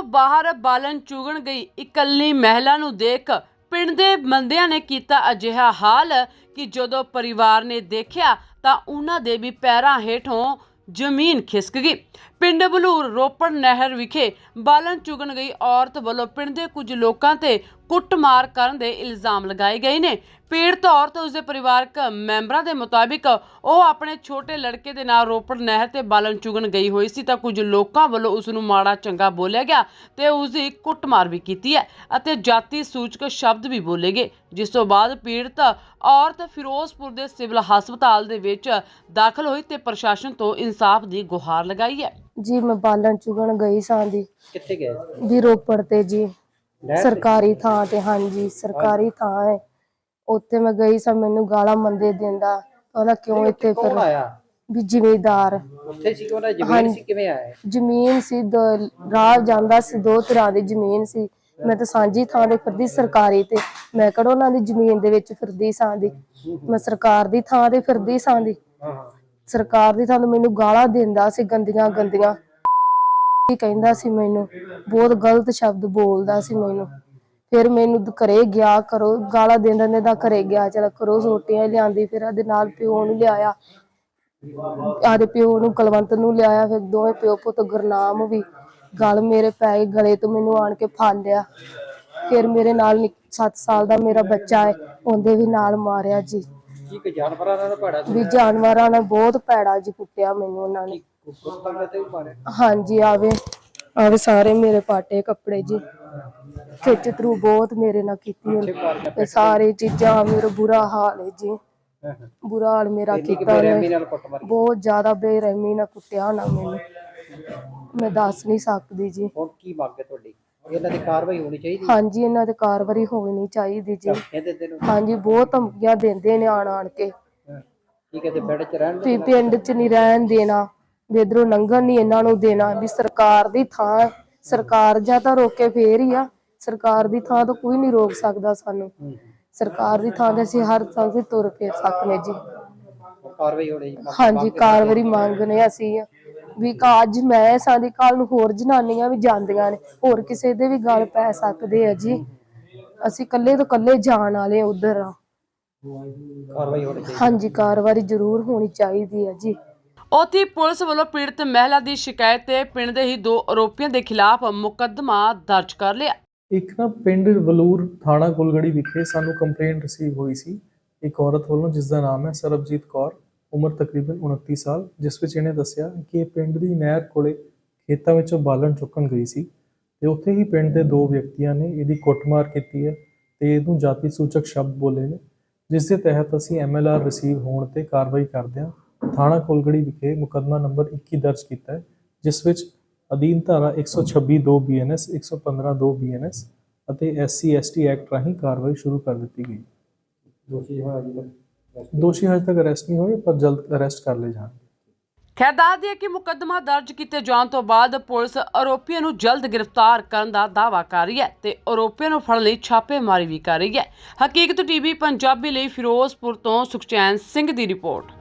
ਤੋਂ ਬਾਹਰ ਬਾਲਣ ਚੁਗਣ ਗਈ ਇਕੱਲੀ ਮਹਿਲਾ ਨੂੰ ਦੇਖ ਪਿੰਡ ਦੇ ਬੰਦਿਆਂ ਨੇ ਕੀਤਾ ਅਜਿਹਾ ਹਾਲ ਕਿ ਜਦੋਂ ਪਰਿਵਾਰ ਨੇ ਦੇਖਿਆ ਤਾਂ ਉਹਨਾਂ ਦੇ ਵੀ ਪੈਰਾਂ ਹੇਠੋਂ ਜ਼ਮੀਨ ਖਿਸਕ ਗਈ। ਪਿੰਡ ਬਲੂਰ ਰੋਪੜ ਨਹਿਰ ਵਿਖੇ ਬਾਲਣ ਚੁਗਣ ਗਈ ਔਰਤ ਵੱਲੋਂ ਪਿੰਡ ਦੇ ਕੁਝ ਲੋਕਾਂ ਤੇ ਕੁੱਟਮਾਰ ਕਰਨ ਦੇ ਇਲਜ਼ਾਮ ਲਗਾਏ ਗਏ ਨੇ। ਪੀੜਤ ਔਰਤ ਉਸ ਦੇ ਪਰਿਵਾਰਕ ਮੈਂਬਰਾਂ ਦੇ ਮੁਤਾਬਿਕ ਉਹ ਆਪਣੇ ਛੋਟੇ ਲੜਕੇ ਦੇ ਨਾਲ ਰੋਪੜ ਨਹਿਰ ਤੇ ਬਾਲਣ ਚੁਗਣ ਗਈ ਹੋਈ ਸੀ ਤਾਂ ਕੁਝ ਲੋਕਾਂ ਵੱਲੋਂ ਉਸ ਨੂੰ ਮਾੜਾ ਚੰਗਾ ਬੋਲਿਆ ਗਿਆ ਤੇ ਉਸ ਦੀ ਕੁੱਟਮਾਰ ਵੀ ਕੀਤੀ ਹੈ ਅਤੇ ਜਾਤੀ ਸੂਚਕ ਸ਼ਬਦ ਵੀ ਬੋਲੇ ਗਏ, ਜਿਸ ਤੋਂ ਬਾਅਦ ਪੀੜਤ ਔਰਤ ਫਿਰੋਜ਼ਪੁਰ ਦੇ ਸਿਵਲ ਹਸਪਤਾਲ ਦੇ ਵਿੱਚ ਦਾਖਲ ਹੋਈ ਤੇ ਪ੍ਰਸ਼ਾਸਨ ਤੋਂ ਇਨਸਾਫ ਦੀ ਗੁਹਾਰ ਲਗਾਈ ਹੈ। ਜੀ ਮੈਂ ਬਾਲਣ ਚੁਗਣ ਗਈ ਸਾਂ ਦੀ ਕਿੱਥੇ ਗਏ ਸੀ? ਵੀ ਰੋਪੜ ਤੇ ਜੀ ਨਹਿਰ ਤੇ? ਸਰਕਾਰੀ ਥਾਂ ਤੇ ਹਾਂਜੀ ਸਰਕਾਰੀ ਥਾਂ ਹੈ। ਉੱਥੇ ਮੈਂ ਗਈ ਸਾਂ ਮੈਨੂੰ ਗਾਲਾਂ ਮੰਦੇ ਦਿੰਦਾ ਕਹਿੰਦਾ ਕਿਉਂ ਇੱਥੇ ਕੌਣ ਫਿਰ? ਆਇਆ? ਵੀ ਜ਼ਿਮੀਦਾਰ। ਉੱਥੇ ਸੀ ਉਹਦਾ ਜ਼ਮੀਨ ਹਾਂਜੀ। ਸੀ? ਕਿਵੇਂ ਆਇਆ ਜ਼ਮੀਨ ਸੀ ਦ- ਰਾਹ ਜਾਂਦਾ ਸੀ ਦੋ ਤਰ੍ਹਾਂ ਦੀ ਜ਼ਮੀਨ ਸੀ। ਮੈਂ ਤਾਂ ਸਾਂਝੀ ਥਾਂ ਤੇ ਫਿਰਦੀ ਸਰਕਾਰੀ ਤੇ। ਮੈਂ ਕਿਹੜਾ ਉਹਨਾਂ ਦੀ ਜ਼ਮੀਨ ਦੇ ਵਿੱਚ ਫਿਰਦੀ ਸਾਂ ਦੀ ਮੈਂ ਸਰਕਾਰ ਦੀ ਥਾਂ ਤੇ ਫਿਰਦੀ ਸਾਂ ਦੀ ਸਰਕਾਰ ਦੀ ਤੁਹਾਨੂੰ ਮੈਨੂੰ ਗਾਲਾਂ ਦਿੰਦਾ ਸੀ, ਗੰਦੀਆਂ ਗੰਦੀਆਂ। ਕੀ ਕਹਿੰਦਾ ਸੀ ਮੈਨੂੰ? ਬਹੁਤ ਗਲਤ ਸ਼ਬਦ ਬੋਲਦਾ ਸੀ ਮੈਨੂੰ। ਫਿਰ ਮੈਨੂੰ ਘਰੇ ਗਿਆ ਕਰੋ ਗਾਲਾਂ ਦਿੰਦਾ ਨੇ ਦਾ ਘਰੇ ਗਿਆ, ਚਲ ਕਰੋ ਰੋਟੀਆਂ ਲਿਆਂਦੀ, ਫਿਰ ਉਹਦੇ ਨਾਲ ਪਿਓ ਨੂੰ ਲਿਆਇਆ। ਆਦੇ ਪਿਓ ਨੂੰ, ਕਲਵੰਤ ਨੂੰ ਲਿਆਇਆ, ਫਿਰ ਦੋਵੇਂ ਪਿਓ ਪੁੱਤ ਗੁਰਨਾਮ ਵੀ। ਗਲ ਮੇਰੇ ਪੈ ਗਏ, ਗਲੇ ਤੋਂ ਮੈਨੂੰ ਆਣ ਕੇ ਫੜ ਲਿਆ। ਫਿਰ ਮੇਰੇ ਨਾਲ 7 ਸਾਲ ਦਾ ਮੇਰਾ ਬੱਚਾ ਹੈ ਉਹਦੇ ਵੀ ਨਾਲ ਮਾਰਿਆ ਜੀ। ਕੀ ਕੋਈ ਜਾਨਵਰਾਂ ਨਾਲ ਭੜਾ ਵੀ ਜਾਨਵਰਾਂ ਨੇ ਬਹੁਤ ਭੈੜਾ ਜੀ ਕੁੱਟਿਆ ਮੈਨੂੰ ਉਹਨਾਂ ਨੇ। ਕੁੱਤਾ ਤੇ ਵੀ ਮਾਰੇ। ਹਾਂਜੀ ਆਵੇ ਆਵੇ ਸਾਰੇ ਮੇਰੇ ਪਾਟੇ ਕੱਪੜੇ ਜੀ। ਖਿੱਚ ਤਰੂ ਬਹੁਤ ਮੇਰੇ ਨਾਲ ਕੀਤੀ ਉਹਨੇ। ਤੇ ਸਾਰੇ ਚੀਜ਼ਾਂ ਮੇਰਾ ਬੁਰਾ ਹਾਲ ਹੈ ਜੀ। ਬੁਰਾ ਹਾਲ ਮੇਰਾ ਕੀਤਾ ਉਹਨੇ। ਨਾਲ ਬਹੁਤ ਜ਼ਿਆਦਾ ਬੇਰਹਿਮੀ ਨਾਲ ਕੁੱਟਿਆ ਨਾ ਮੈਨੂੰ। ਮੈਂ ਦੱਸ ਨਹੀਂ ਸਕਦੀ ਜੀ। ਹੁਣ ਕੀ ਮੰਗ ਹੈ ਇਹਨਾਂ ਦੀ ਕਾਰਵਾਈ ਹੋਣੀ ਚਾਹੀਦੀ ਹਾਂਜੀ ਇਹਨਾਂ ਤੇ ਕਾਰਵਾਈ ਹੋਣੀ ਚਾਹੀਦੀ ਜੀ। ਤੇ ਹਾਂਜੀ ਬਹੁਤ ਧਮਕੀਆਂ ਦਿੰਦੇ ਨੇ ਆਣ ਆਣ ਕੇ। ਹਾਂ। ਕੀ ਕਹਿੰਦੇ ਪਿੰਡ ਚ ਰਹਿਣ ਵੀ ਪਿੰਡ 'ਚ ਨਹੀਂ ਰਹਿਣ ਦੇਣਾ ਇੱਧਰੋਂ ਲੰਘਣ ਨਹੀਂ ਇਹਨਾਂ ਨੂੰ ਦੇਣਾ ਵੀ ਸਰਕਾਰ ਦੀ ਥਾਂ। ਸਰਕਾਰ ਜਾਂ ਤਾਂ ਰੋਕੇ ਫੇਰ ਹੀ ਆ। ਸਰਕਾਰ ਦੀ ਥਾਂ ਤੋਂ ਕੋਈ ਨਹੀਂ ਰੋਕ ਸਕਦਾ ਸਾਨੂੰ। ਸਰਕਾਰ ਦੀ ਥਾਂ ਤੇ ਅਸੀਂ ਹਰ ਥਾਂ ਤੇ ਤੁਰ ਫੇਰ ਸਕਨੇ ਜੀ। ਕਾਰਵਾਈ ਹੋਣੀ ਹਾਂਜੀ ਕਾਰਵਾਈ ਮੰਗਨੇ ਅਸੀਂ। ਵੀ ਅੱਜ ਮੈਂ ਸਾਡੀ ਕੱਲ ਨੂੰ ਹੋਰ ਜਨਾਨੀਆਂ ਵੀ ਜਾਂਦੀਆਂ ਨੇ ਹੋਰ ਕਿਸੇ ਦੇ ਵੀ ਗੱਲ ਪੈ ਸਕਦੇ ਆ ਜੀ। ਅਸੀਂ ਕੱਲੇ ਤੋਂ ਕੱਲੇ ਜਾਣ ਵਾਲੇ ਉਧਰ ਆ। ਕਾਰਵਾਈ ਹੋਣੀ ਚਾਹੀਦੀ। ਹਾਂਜੀ ਕਾਰਵਾਈ ਜ਼ਰੂਰ ਹੋਣੀ ਚਾਹੀਦੀ ਹੈ ਜੀ। ਉੱਥੇ ਪੁਲਿਸ ਵੱਲੋਂ ਪੀੜਤ ਮਹਿਲਾ ਦੀ ਸ਼ਿਕਾਇਤ ਤੇ ਪਿੰਡ ਦੇ ਹੀ ਦੋ ਆਰੋਪੀਆਂ ਦੇ ਖਿਲਾਫ ਮੁਕੱਦਮਾ ਦਰਜ ਕਰ ਲਿਆ। ਇੱਕ ਨਾ ਪਿੰਡ ਵਲੂਰ ਥਾਣਾ ਕੁਲਗੜੀ ਵਿਖੇ ਸਾਨੂੰ ਕੰਪਲੇਂਟ ਰਿਸੀਵ ਹੋਈ ਸੀ। ਇੱਕ ਔਰਤ ਵੱਲੋਂ ਜਿਸ ਦਾ ਨਾਮ ਹੈ ਸਰਬਜੀਤ ਕੌਰ। ਉਮਰ ਤਕਰੀਬਨ 29 ਸਾਲ, ਜਿਸ ਵਿੱਚ ਇਹਨੇ ਦੱਸਿਆ ਕਿ ਇਹ ਪਿੰਡ ਦੀ ਨਹਿਰ ਕੋਲੇ ਖੇਤਾਂ ਵਿੱਚੋਂ ਬਾਲਣ ਚੁੱਕਣ ਗਈ ਸੀ ਤੇ ਉੱਥੇ ਹੀ ਪਿੰਡ ਦੇ ਦੋ ਵਿਅਕਤੀਆਂ ਨੇ ਇਹਦੀ ਕੁੱਟਮਾਰ ਕੀਤੀ ਹੈ ਤੇ ਇਹਨੂੰ ਜਾਤੀ ਸੂਚਕ ਸ਼ਬਦ ਬੋਲੇ ਨੇ, ਜਿਸ ਦੇ ਤਹਿਤ ਅਸੀਂ ਐਮਐਲਆਰ ਰਿਸੀਵ ਹੋਣ ਤੇ ਕਾਰਵਾਈ ਕਰਦੇ ਹਾਂ। ਥਾਣਾ ਕੋਲਗੜੀ ਵਿਖੇ ਮੁਕੱਦਮਾ ਨੰਬਰ 21 ਦਰਜ ਕੀਤਾ ਹੈ, ਜਿਸ ਵਿੱਚ ਅਧੀਨ ਧਾਰਾ 126 2 ਬੀਐਨਐਸ 115 2 ਬੀਐਨਐਸ ਅਤੇ ਐਸਸੀ ਐਸਟੀ ਐਕਟ ਰਾਹੀਂ ਕਾਰਵਾਈ ਸ਼ੁਰੂ ਕਰ ਦਿੱਤੀ ਗਈ। ਦੋਸ਼ੀ ਹੋਣਾ ਜੀ। ਦੋਸ਼ੀ ਹਜੇ ਤੱਕ ਅਰੈਸਟ ਨਹੀਂ ਹੋਏ, ਪਰ ਜਲਦ ਅਰੈਸਟ ਕਰ ਲਏ ਜਾਣਗੇ। ਖੈਰ, ਦੱਸ ਦਈਏ ਕਿ ਮੁਕੱਦਮਾ ਦਰਜ ਕੀਤੇ ਜਾਣ ਤੋਂ ਬਾਅਦ ਪੁਲਿਸ ਆਰੋਪੀਆਂ ਨੂੰ ਜਲਦ ਗ੍ਰਿਫਤਾਰ ਕਰਨ ਦਾ ਦਾਅਵਾ ਕਰ ਰਹੀ ਹੈ ਤੇ ਆਰੋਪੀਆਂ ਨੂੰ ਫੜਨ ਲਈ ਛਾਪੇਮਾਰੀ ਵੀ ਕਰ ਰਹੀ ਹੈ। ਹਕੀਕਤ ਟੀਵੀ ਪੰਜਾਬੀ ਲਈ ਫਿਰੋਜ਼ਪੁਰ ਤੋਂ ਸੁਖਚੈਨ ਸਿੰਘ ਦੀ ਰਿਪੋਰਟ।